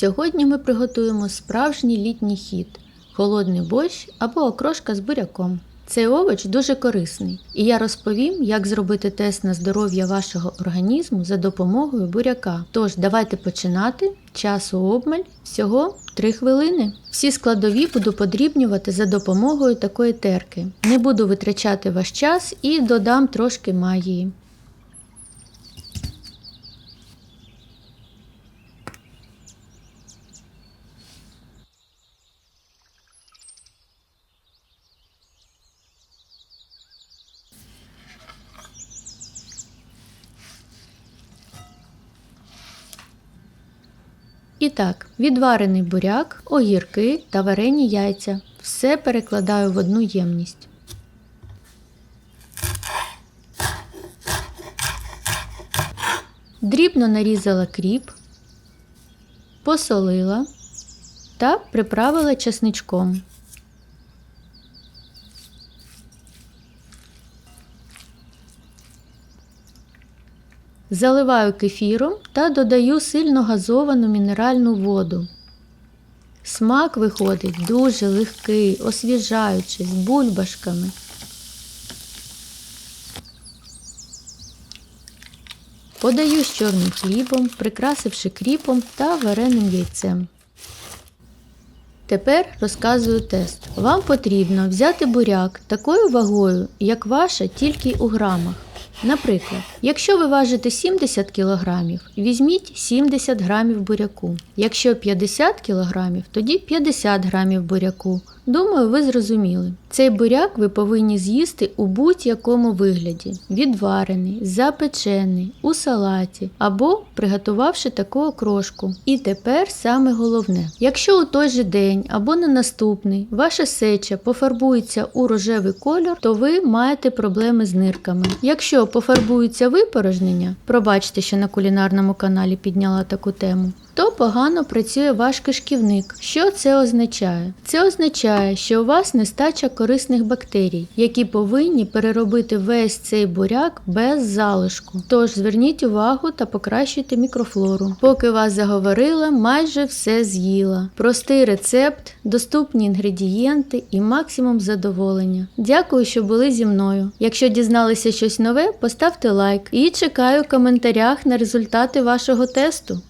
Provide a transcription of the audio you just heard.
Сьогодні ми приготуємо справжній літній хід холодний борщ або окрошка з буряком. Цей овоч дуже корисний, і я розповім, як зробити тест на здоров'я вашого організму за допомогою буряка. Тож давайте починати. Часу обмаль всього 3 хвилини. Всі складові буду подрібнювати за допомогою такої терки. Не буду витрачати ваш час і додам трошки магії. І так, відварений буряк, огірки та варені яйця. Все перекладаю в одну ємність. Дрібно нарізала кріп, посолила та приправила чесничком. Заливаю кефіром та додаю сильно газовану мінеральну воду. Смак виходить дуже легкий, освіжаючий, з бульбашками. Подаю з чорним хлібом, прикрасивши кріпом та вареним яйцем. Тепер розказую тест. Вам потрібно взяти буряк такою вагою, як ваша, тільки у грамах. Наприклад, якщо ви важите 70 кг, візьміть 70 грамів буряку. Якщо 50 кг, тоді 50 грамів буряку. Думаю, ви зрозуміли. Цей буряк ви повинні з'їсти у будь-якому вигляді: відварений, запечений, у салаті або приготувавши таку окрошку. І тепер саме головне: якщо у той же день або на наступний ваша сеча пофарбується у рожевий кольор, то ви маєте проблеми з нирками. Якщо пофарбуються випорожнення, пробачте, що на кулінарному каналі підняла таку тему. То погано працює ваш кишківник. Що це означає? Це означає, що у вас нестача корисних бактерій, які повинні переробити весь цей буряк без залишку. Тож зверніть увагу та покращуйте мікрофлору. Поки вас заговорила, майже все з'їла. Простий рецепт, доступні інгредієнти і максимум задоволення. Дякую, що були зі мною. Якщо дізналися щось нове, поставте лайк і чекаю в коментарях на результати вашого тесту.